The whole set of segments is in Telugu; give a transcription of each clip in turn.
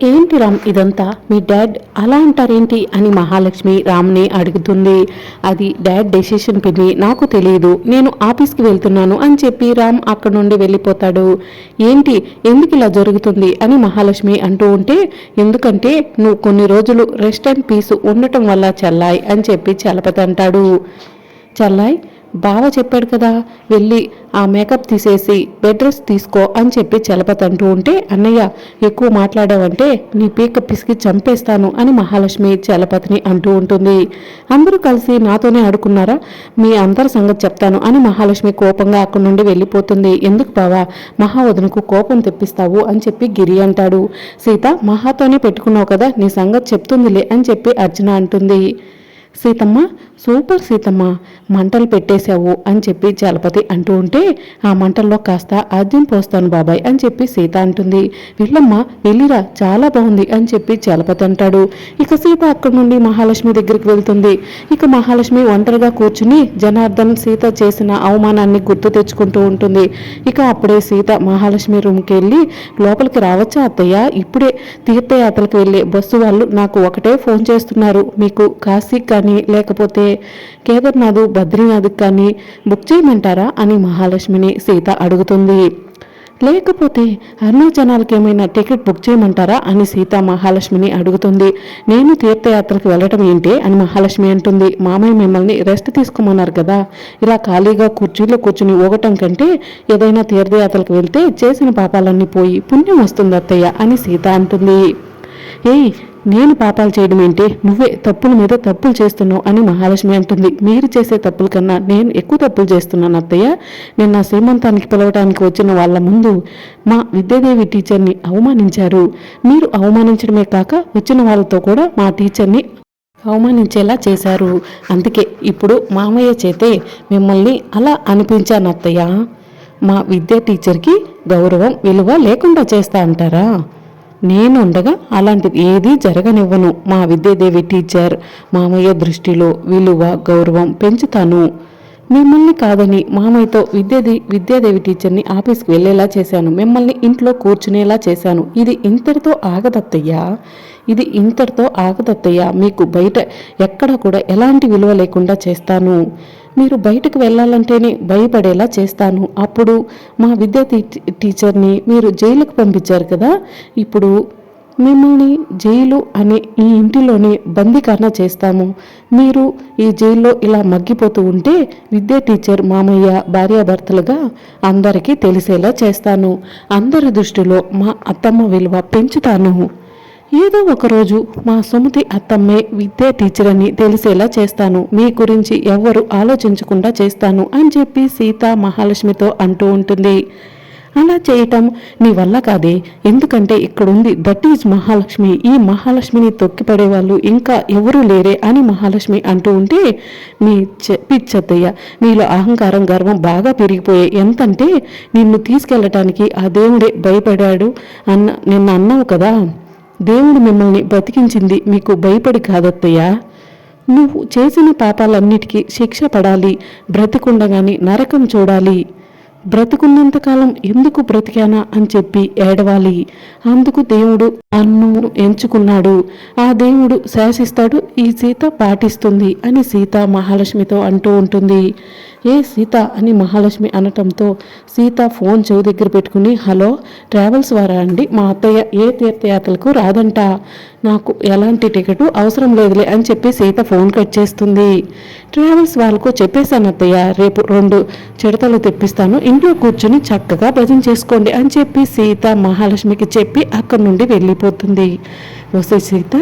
ఏంటి రామ్ ఇదంతా? మీ డాడ్ అలా అంటారేంటి అని మహాలక్ష్మి రామ్ని అడుగుతుంది. అది డాడ్ డెసిషన్ పిన్ని నాకు తెలియదు నేను ఆఫీస్కి వెళ్తున్నాను అని చెప్పి రామ్ అక్కడ నుండి వెళ్ళిపోతాడు. ఏంటి? ఎందుకు ఇలా జరుగుతుంది? అని మహాలక్ష్మి అంటూ ఉంటే ఎందుకంటే నువ్వు కొన్ని రోజులు రెస్ట్ అండ్ పీస్ ఉండటం వల్ల చల్లాయి అని చెప్పి చలపతి అంటాడు. చల్లాయ్ బావ చెప్పాడు కదా వెళ్ళి ఆ మేకప్ తీసేసి బెడ్ డ్రెస్ తీసుకో అని చెప్పి చలపతి అంటూ ఉంటే అన్నయ్య ఎక్కువ మాట్లాడావంటే నీ పీక పిసికి చంపేస్తాను అని మహాలక్ష్మి చలపతిని అంటూ ఉంటుంది. అందరూ కలిసి నాతోనే ఆడుకున్నారా? మీ అందరి సంగతి చెప్తాను అని మహాలక్ష్మి కోపంగా అక్కడి నుండి వెళ్ళిపోతుంది. ఎందుకు బావా మహావదనకు కోపం తెప్పిస్తావు అని చెప్పి గిరి అంటాడు. సీత మహాతోనే పెట్టుకున్నావు కదా నీ సంగతి చెప్తుందిలే అని చెప్పి అర్జున అంటుంది. సీతమ్మ సూపర్ సీతమ్మ మంటలు పెట్టేశావు అని చెప్పి చలపతి అంటూ ఉంటే ఆ మంటల్లో కాస్త అర్జున్ పోస్తాను బాబాయ్ అని చెప్పి సీత అంటుంది. వెళ్ళమ్మ వెళ్ళిరా చాలా బాగుంది అని చెప్పి చలపతి అంటాడు. ఇక సీత అక్కడి నుండి మహాలక్ష్మి దగ్గరికి వెళ్తుంది. ఇక మహాలక్ష్మి ఒంటరిగా కూర్చుని జనార్దన్ సీత చేసిన అవమానాన్ని గుర్తు తెచ్చుకుంటూ ఉంటుంది. ఇక అప్పుడే సీత మహాలక్ష్మి రూమ్కి వెళ్ళి లోపలికి రావచ్చా అత్తయ్య? ఇప్పుడే తీర్థయాత్రలకు వెళ్ళే బస్సు వాళ్ళు నాకు ఒకటే ఫోన్ చేస్తున్నారు. మీకు కాశీ కానీ లేకపోతే కేదార్నాథ్ బద్రీనాథ్ కానీ బుక్ చేయమంటారా అని మహాలక్ష్మిని సీత అడుగుతుంది. లేకపోతే అరుణాచలాలకు ఏమైనా టికెట్ బుక్ చేయమంటారా అని సీత మహాలక్ష్మిని అడుగుతుంది. నేను తీర్థయాత్రకు వెళ్ళటం ఏంటి అని మహాలక్ష్మి అంటుంది. మామయ్య మిమ్మల్ని రెస్ట్ తీసుకోమన్నారు కదా. ఇలా ఖాళీగా కుర్చీలో కూర్చుని ఊగటం కంటే ఏదైనా తీర్థయాత్రకు వెళ్తే చేసిన పాపాలన్నీ పోయి పుణ్యం వస్తుంది అత్తయ్య అని సీత అంటుంది. ఏయ్ నేను పాపాలు చేయడం ఏంటి? నువ్వే తప్పుల మీద తప్పులు చేస్తున్నావు అని మహాలక్ష్మి అంటుంది. మీరు చేసే తప్పుల కన్నా నేను ఎక్కువ తప్పులు చేస్తున్నాను అత్తయ్య. నేను నా శ్రీమంతానికి పిలవడానికి వచ్చిన వాళ్ళ ముందు మా విద్యాదేవి టీచర్ని అవమానించారు. మీరు అవమానించడమే కాక వచ్చిన వాళ్ళతో కూడా మా టీచర్ని అవమానించేలా చేశారు. అందుకే ఇప్పుడు మామయ్య చేతే మిమ్మల్ని అలా అనిపించాను అత్తయ్య. మా విద్యా టీచర్కి గౌరవం విలువ లేకుండా చేస్తా అంటారా? నేను ఉండగా అలాంటిది ఏదీ జరగనివ్వను. మా విద్యాదేవి టీచర్ మామయ్య దృష్టిలో విలువ గౌరవం పెంచుతాను. మిమ్మల్ని కాదని మామయ్యతో విద్యాది విద్యాదేవి టీచర్ని ఆఫీస్కి వెళ్ళేలా చేశాను. మిమ్మల్ని ఇంట్లో కూర్చునేలా చేశాను. ఇది ఇంతటితో ఆగదత్తయ్యా? ఇది ఇంతటితో ఆగదత్తయ్యా. మీకు బయట ఎక్కడ కూడా ఎలాంటి విలువ లేకుండా చేస్తాను. మీరు బయటకు వెళ్ళాలంటేనే భయపడేలా చేస్తాను. అప్పుడు మా విద్యా టీ- టీచర్ని మీరు జైలుకు పంపించారు కదా ఇప్పుడు మిమ్మల్ని జైలు అనే ఈ ఇంటిలోనే బందీకరణ చేస్తాము. మీరు ఈ జైల్లో ఇలా మగ్గిపోతూ ఉంటే విద్యా టీచర్ మామయ్య భార్యాభర్తలుగా అందరికీ తెలిసేలా చేస్తాను. అందరి దృష్టిలో మా అత్తమ్మ విలువ పెంచుతాను. ఏదో ఒకరోజు మా సుమతి అత్తమ్మే విద్యా టీచర్ అని తెలిసేలా చేస్తాను. మీ గురించి ఎవ్వరు ఆలోచించకుండా చేస్తాను అని చెప్పి సీత మహాలక్ష్మితో అంటూ ఉంటుంది. అలా చేయటం నీ వల్ల కాదే. ఎందుకంటే ఇక్కడుంది దట్ ఈజ్ మహాలక్ష్మి. ఈ మహాలక్ష్మిని తొక్కిపడే వాళ్ళు ఇంకా ఎవరూ లేరే అని మహాలక్ష్మి అంటూ ఉంటే మీ చె- పిచ్చత్తయ్య నీలో అహంకారం గర్వం బాగా పెరిగిపోయాయి ఎంతంటే నిన్ను తీసుకెళ్ళటానికి ఆ దేవుడే భయపడాడు అన్న నిన్న అన్నావు కదా. దేవుడు మిమ్మల్ని బతికించింది మీకు భయపడి కాదత్తయ్యా. నువ్వు చేసిన పాపాలన్నిటికీ శిక్ష పడాలి బ్రతికుండగాని నరకం చూడాలి. బ్రతుకున్నంతకాలం ఎందుకు బ్రతికానా అని చెప్పి ఏడవాలి. అందుకు దేవుడు అన్ను ఎంచుకున్నాడు. ఆ దేవుడు శాసిస్తాడు ఈ సీత పాటిస్తుంది అని సీత మహాలక్ష్మితో అంటూ ఉంటుంది. ఏ సీత అని మహాలక్ష్మి అనటంతో సీత ఫోన్ చెవి దగ్గర పెట్టుకుని హలో ట్రావెల్స్ వారా అండి? మా అత్తయ్య ఏ తీర్థయాత్రలకు రాదంట. నాకు ఎలాంటి టికెట్ అవసరం లేదులే అని చెప్పి సీత ఫోన్ కట్ చేస్తుంది. ట్రావెల్స్ వాళ్ళకు చెప్పేశాను అత్తయ్య రేపు రెండు చిడతలు తెప్పిస్తాను. ఇంట్లో కూర్చొని చక్కగా భజన చేసుకోండి అని చెప్పి సీత మహాలక్ష్మికి చెప్పి అక్కడి నుండి వెళ్ళిపోతుంది. వస్తే సీత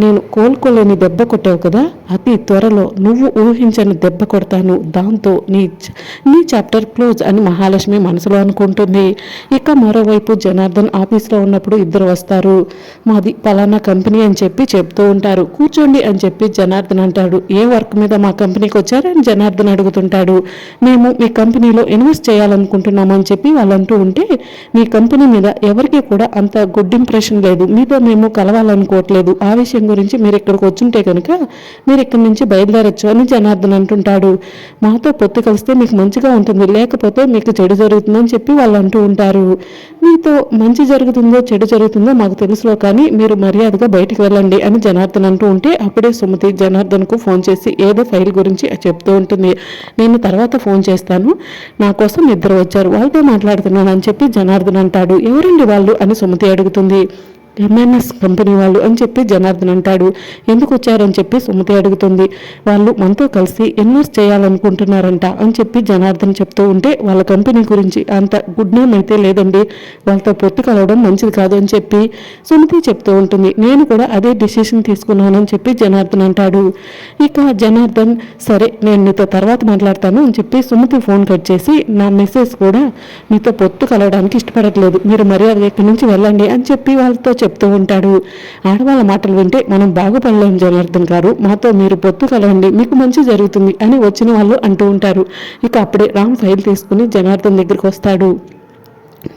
నేను కోలుకోలేని దెబ్బ కొట్టావు కదా అతి త్వరలో నువ్వు ఊహించని దెబ్బ కొడతాను. దాంతో నీ నీ చాప్టర్ క్లోజ్ అని మహాలక్ష్మి మనసులో అనుకుంటుంది. ఇక మరోవైపు జనార్దన్ ఆఫీస్లో ఉన్నప్పుడు ఇద్దరు వస్తారు. మాది పలానా కంపెనీ అని చెప్పి చెప్తూ ఉంటారు. కూర్చోండి అని చెప్పి జనార్దన్ అంటాడు. ఏ వర్క్ మీద మా కంపెనీకి వచ్చారని జనార్దన్ అడుగుతుంటాడు. మేము మీ కంపెనీలో ఇన్వెస్ట్ చేయాలనుకుంటున్నాము అని చెప్పి వాళ్ళంటూ ఉంటే మీ కంపెనీ మీద ఎవరికి కూడా అంత గుడ్ ఇంప్రెషన్ లేదు. మీతో మేము కలవాలనుకోవట్లేదు. చెప్పాలనుకోవట్లేదు ఆ విషయం గురించి మీరు ఇక్కడికి వచ్చుంటే కనుక మీరు ఇక్కడి నుంచి బయలుదేరచ్చు అని జనార్దన్ అంటుంటాడు. మాతో పొత్తు కలిస్తే మీకు మంచిగా ఉంటుంది లేకపోతే మీకు చెడు జరుగుతుందని చెప్పి వాళ్ళు అంటూ ఉంటారు. మీతో మంచి జరుగుతుందో చెడు జరుగుతుందో మాకు తెలుసులో కానీ మీరు మర్యాదగా బయటికి వెళ్ళండి అని జనార్దన్ అంటూ ఉంటే అప్పుడే సుమతి జనార్దన్కు ఫోన్ చేసి ఏదో ఫైల్ గురించి చెప్తూ ఉంటుంది. నేను తర్వాత ఫోన్ చేస్తాను. నా కోసం ఇద్దరు వచ్చారు. వాళ్ళతో మాట్లాడుతున్నాను అని చెప్పి జనార్దన్ అంటాడు. ఎవరండి వాళ్ళు అని సుమతి అడుగుతుంది. ఎంఎన్ఎస్ కంపెనీ వాళ్ళు అని చెప్పి జనార్దన్ అంటాడు. ఎందుకు వచ్చారని చెప్పి సుమతి అడుగుతుంది. వాళ్ళు మనతో కలిసి ఇన్వెస్ట్ చేయాలనుకుంటున్నారంట అని చెప్పి జనార్దన్ చెప్తూ ఉంటే వాళ్ళ కంపెనీ గురించి అంత గుడ్ నేమ్ అయితే లేదండి. వాళ్ళతో పొత్తు కలవడం మంచిది కాదు అని చెప్పి సుమతి చెప్తూ ఉంటుంది. నేను కూడా అదే డిసిషన్ తీసుకున్నానని చెప్పి జనార్దన్ అంటాడు. ఇక జనార్దన్ సరే నేను నీతో తర్వాత మాట్లాడతాను అని చెప్పి సుమతి ఫోన్ కట్ చేసి నా మెసేజ్ కూడా మీతో పొత్తు కలవడానికి ఇష్టపడట్లేదు. మీరు మర్యాద ఇక్కడి నుంచి వెళ్ళండి అని చెప్పి వాళ్ళతో చెప్తూ ఉంటాడు. ఆడవాళ్ళ మాటలు వింటే మనం బాగుపడలేం జనార్దన్ గారు. మాతో మీరు పొత్తు కలవండి మీకు మంచి జరుగుతుంది అని వచ్చిన వాళ్ళు అంటూ ఉంటారు. ఇక అప్పుడే రామ్ ఫైల్ తీసుకుని జనార్దన్ దగ్గరికి వస్తాడు.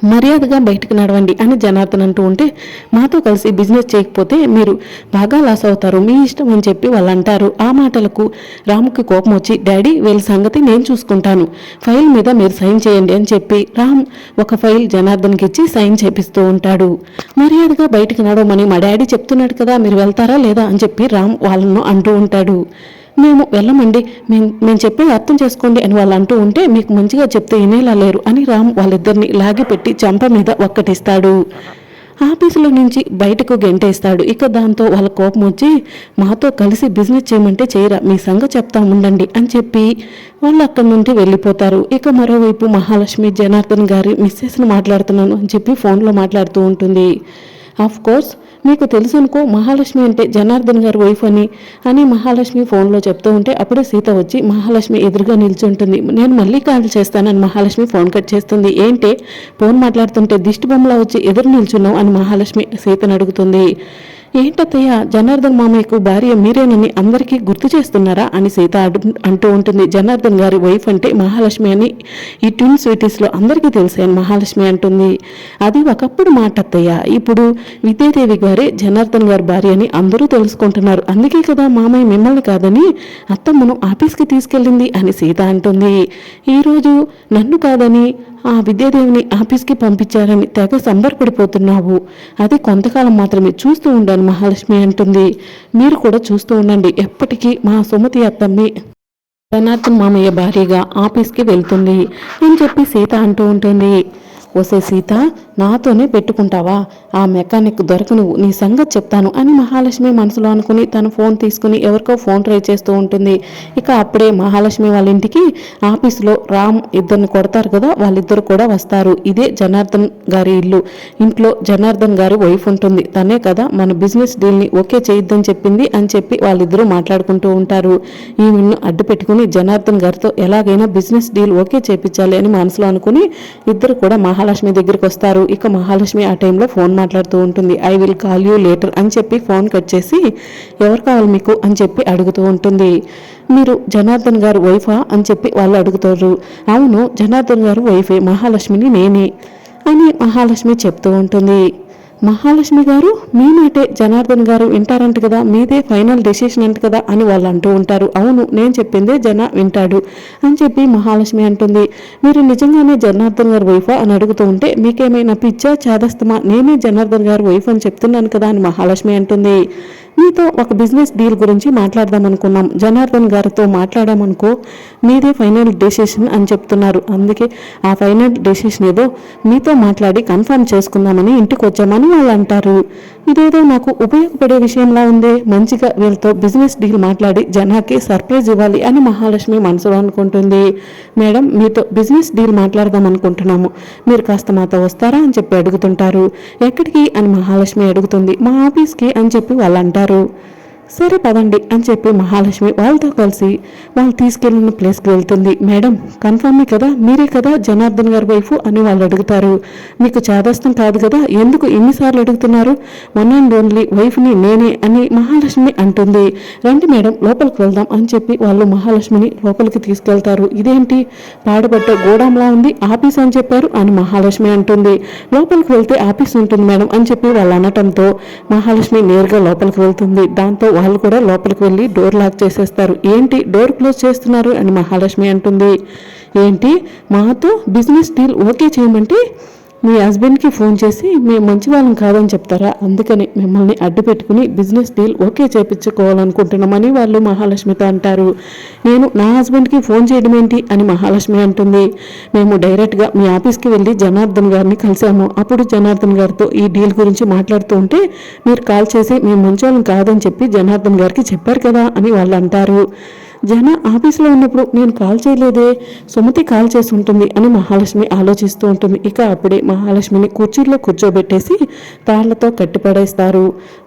మర్యాదగా బయటకు నడవండి అని జనార్దన్ అంటూ ఉంటే మాతో కలిసి బిజినెస్ చేయకపోతే మీరు బాగా లాస్ అవుతారు మీ ఇష్టం అని చెప్పి వాళ్ళు అంటారు. ఆ మాటలకు రాముకి కోపం వచ్చి డాడీ వీళ్ళ సంగతి నేను చూసుకుంటాను. ఫైల్ మీద మీరు సైన్ చేయండి అని చెప్పి రామ్ ఒక ఫైల్ జనార్దన్కి ఇచ్చి సైన్ చేపిస్తూ ఉంటాడు. మర్యాదగా బయటకు నడవమని మా డాడీ చెప్తున్నాడు కదా మీరు వెళ్తారా లేదా? అని చెప్పి రామ్ వాళ్ళను అంటూ ఉంటాడు. మేము వెళ్ళమండి. మేము మేము చెప్పేది అర్థం చేసుకోండి అని వాళ్ళు అంటూ ఉంటే మీకు మంచిగా చెప్తే వినేలా లేరు అని రామ్ వాళ్ళిద్దరిని లాగిపెట్టి చంప మీద ఒక్కటిస్తాడు. ఆఫీసులో నుంచి బయటకు గెంటేస్తాడు. ఇక దాంతో వాళ్ళ కోపం వచ్చి మాతో కలిసి బిజినెస్ చేయమంటే చేయరా మీ సంగ చెప్తా ఉండండి అని చెప్పి వాళ్ళు అక్కడి నుండి వెళ్ళిపోతారు. ఇక మరోవైపు మహాలక్ష్మి జనార్దన్ గారి మిస్సెస్ని మాట్లాడుతున్నాను అని చెప్పి ఫోన్లో మాట్లాడుతూ ఉంటుంది. ఆఫ్ కోర్స్ మీకు తెలుసు అనుకో మహాలక్ష్మి అంటే జనార్దన్ గారి వైఫ్ అని అని మహాలక్ష్మి ఫోన్లో చెప్తూ ఉంటే అప్పుడే సీత వచ్చి మహాలక్ష్మి ఎదురుగా నిల్చుంటుంది. నేను మళ్ళీ కాల్ చేస్తానని మహాలక్ష్మి ఫోన్ కట్ చేస్తుంది. ఏంటి? ఫోన్ మాట్లాడుతుంటే దిష్టి బొమ్మలా వచ్చి ఎదురు నిల్చున్నావు అని మహాలక్ష్మి సీతను అడుగుతుంది. ఏంటత్తయ్య జనార్దన్ మామయ్యకు భార్య మీరేనని అందరికీ గుర్తు చేస్తున్నారా అని సీత అంటూ ఉంటుంది. జనార్దన్ గారి వైఫ్ అంటే మహాలక్ష్మి అని ఈ ట్విన్ స్వీటీస్లో అందరికీ తెలిసే అని మహాలక్ష్మి అంటుంది. అది ఒకప్పుడు మాట అత్తయ్య ఇప్పుడు విద్యాదేవి గారే జనార్దన్ గారి భార్య అని అందరూ తెలుసుకుంటున్నారు. అందుకే కదా మామయ్య మిమ్మల్ని కాదని అత్తమ్మను ఆఫీస్కి తీసుకెళ్ళింది అని సీత అంటుంది. ఈరోజు నన్ను కాదని ఆ విద్యాదేవిని ఆఫీస్కి పంపించారని తెగ సంబరపడిపోతున్నావు. అది కొంతకాలం మాత్రమే చూస్తూ ఉండాను మహాలక్ష్మి అంటుంది. మీరు కూడా చూస్తూ ఉండండి ఎప్పటికీ మా సుమతి అత్తమ్మి. జనార్దన్ మామయ్య భార్యగా ఆఫీస్కి వెళ్తుంది అని చెప్పి సీత అంటూ ఉంటుంది. ఓసే సీత నాతోనే పెట్టుకుంటావా? ఆ మెకానిక్ దొరక నువ్వు నీ సంగతి చెప్తాను అని మహాలక్ష్మి మనసులో అనుకుని తను ఫోన్ తీసుకుని ఎవరికో ఫోన్ ట్రై చేస్తూ ఉంటుంది. ఇక అప్పుడే మహాలక్ష్మి వాళ్ళ ఇంటికి ఆఫీసులో రామ్ ఇద్దరిని కొడతారు కదా వాళ్ళిద్దరు కూడా వస్తారు. ఇదే జనార్దన్ గారి ఇల్లు. ఇంట్లో జనార్దన్ గారి వైఫ్ ఉంటుంది. తనే కదా మన బిజినెస్ డీల్ని ఓకే చేయొద్దని చెప్పింది అని చెప్పి వాళ్ళిద్దరూ మాట్లాడుకుంటూ ఉంటారు. ఈవిన్ను అడ్డు పెట్టుకుని జనార్దన్ గారితో ఎలాగైనా బిజినెస్ డీల్ ఓకే చేయించాలి అని మనసులో అనుకుని ఇద్దరు కూడా మహాలక్ష్మి దగ్గరికి వస్తారు. ఇక మహాలక్ష్మి ఆ టైంలో ఫోన్ మాట్లాడుతూ ఉంటుంది. I will call you later అని చెప్పి ఫోన్ కట్ చేసి ఎవరు కావాలి మీకు? అని చెప్పి అడుగుతూ ఉంటుంది. మీరు జనార్దన్ గారు వైఫా? అని చెప్పి వాళ్ళు అడుగుతారు. అవును జనార్దన్ గారు వైఫే. మహాలక్ష్మిని నేనే అని మహాలక్ష్మి చెప్తూ ఉంటుంది. మహాలక్ష్మి గారు మీ మాటే జనార్దన్ గారు వింటారంట కదా మీదే ఫైనల్ డెసిషన్ అంట కదా అని వాళ్ళు అంటూ ఉంటారు. అవును నేను చెప్పిందే జన వింటాడు అని చెప్పి మహాలక్ష్మి అంటుంది. మీరు నిజంగానే జనార్దన్ గారు వైఫా అని అడుగుతూ ఉంటే మీకేమైనా పిచ్చా చేదస్తమా నేనే జనార్దన్ గారు వైఫ్ అని చెప్తున్నాను కదా అని మహాలక్ష్మి అంటుంది. మీతో ఒక బిజినెస్ డీల్ గురించి మాట్లాడదాం అనుకున్నాం జనార్దన్ గారితో మాట్లాడామనుకో మీదే ఫైనల్ డెసిషన్ అని చెప్తున్నారు. అందుకే ఆ ఫైనల్ డెసిషన్ ఏదో మీతో మాట్లాడి కన్ఫర్మ్ చేసుకుందామని ఇంటికి వచ్చామని వాళ్ళు అంటారు. ఇదేదో నాకు ఉపయోగపడే విషయంలా ఉందే. మంచిగా వీళ్ళతో బిజినెస్ డీల్ మాట్లాడి జనాకి సర్ప్రైజ్ ఇవ్వాలి అని మహాలక్ష్మి మనసులో అనుకుంటుంది. మేడం మీతో బిజినెస్ డీల్ మాట్లాడదాం అనుకుంటున్నాము మీరు కాస్త మాతో వస్తారా అని చెప్పి అడుగుతుంటారు. ఎక్కడికి అని మహాలక్ష్మి అడుగుతుంది. మా ఆఫీస్కి అని చెప్పి వాళ్ళు అంటారు. చేస్తారు. సరే పదండి అని చెప్పి మహాలక్ష్మి వాళ్ళతో కలిసి వాళ్ళు తీసుకెళ్ళిన ప్లేస్కి వెళ్తుంది. మేడం కన్ఫర్మే కదా? మీరే కదా జనార్దన్ గారి వైఫ్? అని వాళ్ళు అడుగుతారు. మీకు చేదస్తం కాదు కదా? ఎందుకు ఎన్నిసార్లు అడుగుతున్నారు? వన్ అండ్ ఓన్లీ వైఫ్ని నేనే అని మహాలక్ష్మి అంటుంది. రండి మేడం లోపలికి వెళ్దాం అని చెప్పి వాళ్ళు మహాలక్ష్మిని లోపలికి తీసుకెళ్తారు. ఇదేంటి? పాడుపడ్డ గోడంలా ఉంది ఆఫీస్ అని చెప్పారు అని మహాలక్ష్మి అంటుంది. లోపలికి వెళ్తే ఆఫీస్ ఉంటుంది మేడం అని చెప్పి వాళ్ళు అనటంతో మహాలక్ష్మి నేరుగా లోపలికి వెళ్తుంది. దాంతో వాళ్ళు కూడా లోపలికి వెళ్ళి డోర్ లాక్ చేసేస్తారు. ఏంటి డోర్ క్లోజ్ చేస్తున్నారు అని మహాలక్ష్మి అంటుంది. ఏంటి? మాతో బిజినెస్ డీల్ ఓకే చేయమంటే మీ హస్బెండ్కి ఫోన్ చేసి మేము మంచి వాళ్ళం కాదని చెప్తారా? అందుకని మిమ్మల్ని అడ్డు పెట్టుకుని బిజినెస్ డీల్ ఓకే చేపించుకోవాలనుకుంటున్నామని వాళ్ళు మహాలక్ష్మితో అంటారు. నేను నా హస్బెండ్కి ఫోన్ చేయడం ఏంటి? అని మహాలక్ష్మి అంటుంది. మేము డైరెక్ట్గా మీ ఆఫీస్కి వెళ్ళి జనార్దన్ గారిని కలిసాము. అప్పుడు జనార్దన్ గారితో ఈ డీల్ గురించి మాట్లాడుతూ ఉంటే మీరు కాల్ చేసి మేము మంచి వాళ్ళం కాదని చెప్పి జనార్దన్ గారికి చెప్పారు కదా అని వాళ్ళు అంటారు. జన ఆఫీస్లో ఉన్నప్పుడు నేను కాల్ చేయలేదే సుమతి కాల్ చేసి ఉంటుంది అని మహాలక్ష్మి ఆలోచిస్తూ ఉంటుంది. ఇక అప్పుడే మహాలక్ష్మిని కుర్చీలో కూర్చోబెట్టేసి తాళ్ళతో కట్టిపడేస్తారు.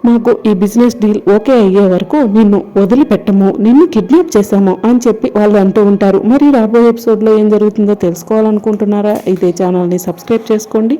మాకు ఈ బిజినెస్ డీల్ ఓకే అయ్యే వరకు నిన్ను వదిలిపెట్టము నిన్ను కిడ్నాప్ చేశాము అని చెప్పి వాళ్ళు అంటూ ఉంటారు. మరి రాబోయే ఎపిసోడ్లో ఏం జరుగుతుందో తెలుసుకోవాలనుకుంటున్నారా? అయితే ఛానల్ని సబ్స్క్రైబ్ చేసుకోండి.